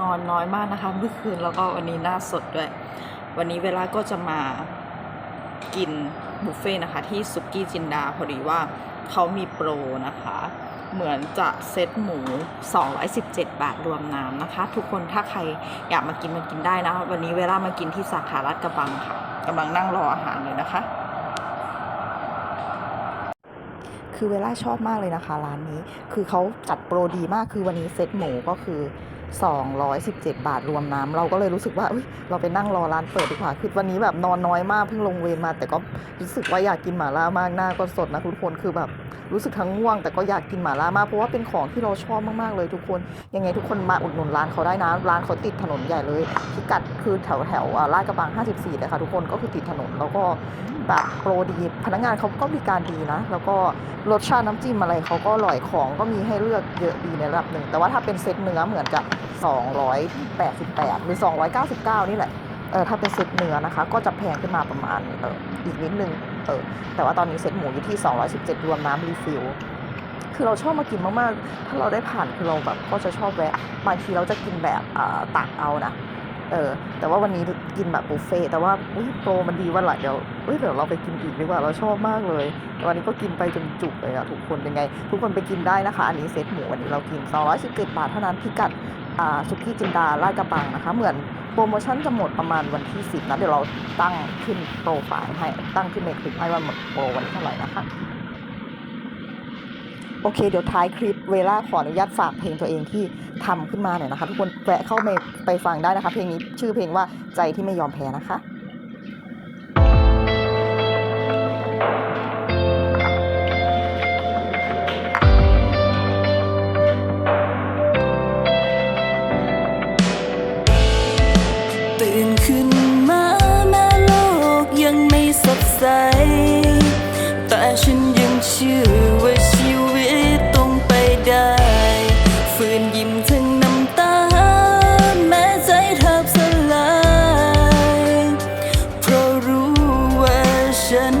นอนน้อยมากนะคะเมื่อคืนแล้วก็วันนี้หน้าสดด้วย วันนี้เวลาก็จะมากินบุฟเฟ่นะคะ ที่สุกี้จินดาพอดีว่าเขามีโปรนะคะ เหมือนจะเซตหมู 217 บาทรวมน้ำนะคะ ทุกคนถ้าใครอยากมากินมากินได้นะคะวันนี้เวลามากินที่สาขาลาดกระบังค่ะกำลังนั่งรออาหารเลยนะคะ คือเวลาชอบมากเลยนะคะ ร้านนี้ คือเขาจัดโปรดีมากคือวันนี้เซตหมูก็คือ 217 บาทรวมน้ำเราก็เลยรู้สึกว่าเอ้ยเราไปนั่งรอร้านเปิดดีกว่าคือวันนี้แบบนอนน้อยมากเพิ่งลงเวรมา แต่ก็รู้สึกว่าอยากกินหม่าล่ามากหน้าก็สดนะทุกคนคือแบบ รู้สึกทั้งง่วงแต่ก็อยากกินหมาล่ามากเพราะว่าเป็นของที่เราชอบมากๆเลยทุกคน ยังไงทุกคนมาอุดหนุนร้านเขาได้นะร้านเขาติดถนนใหญ่เลยพิกัดคือแถวแถวอ่าลาดกระบัง 54เลยค่ะทุกคนก็คือติดถนนแล้วก็แบบโปรดีพนักงานเขาก็บริการดีนะ แล้วก็รสชาติน้ำจิ้มอะไรเขาก็อร่อยของก็มีให้เลือกเยอะดีในระดับหนึ่งแต่ว่าถ้าเป็นเซตเนื้อเหมือนจะ288 หรือ 299 นี่แหละ เออถ้าเป็นเซตเนื้อนะคะ ก็จะแพงขึ้นมาประมาณเอออีกนิดนึงเออแต่ว่าตอนนี้เซตหมูอยู่ที่ 217 รวมน้ำรีฟิลคือเราชอบมากินมากๆ ถ้าเราได้ผ่านคือเราแบบก็จะชอบแวะบางทีเราจะกินแบบอ่ตักเอานะเออแต่ว่าวันนี้กินแบบบุฟเฟ่ต์แต่ว่าอุ้ยโปรมันดีวันหลังเดี๋ยวเอ้ยเดี๋ยวเราไปกินอีกดีกว่าเราชอบมากเลยวันนี้ก็กินไปจนจุกเลยอะทุกคนยังไง ทุกคนไปกินได้นะคะ อันนี้เซตหมูวันนี้เรากิน 217 บาทเท่านั้นพิกัด สุกี้จินดาลาดกระบังนะคะ เหมือนโปรโมชั่นจะหมดประมาณวันที่ 10 นะ เดี๋ยวเราตั้งขึ้นโปรไฟล์ให้ตั้งขึ้นเมคลิปให้ว่าหมดโปรวันเท่าไหร่นะคะ โอเค เดี๋ยวท้ายคลิปเวลาขออนุญาตฝากเพลงตัวเองที่ทำขึ้นมาหน่อยนะคะ ทุกคนแวะเข้าไปฟังได้นะคะ เพลงนี้ชื่อเพลงว่าใจที่ไม่ยอมแพ้นะคะ ใจ แต่ฉันยังเชื่อว่าชีวิตต้องไปได้ ฝืนยิ้มทั้งน้ำตา แม้ใจทับสลาย เพราะรู้ว่าฉัน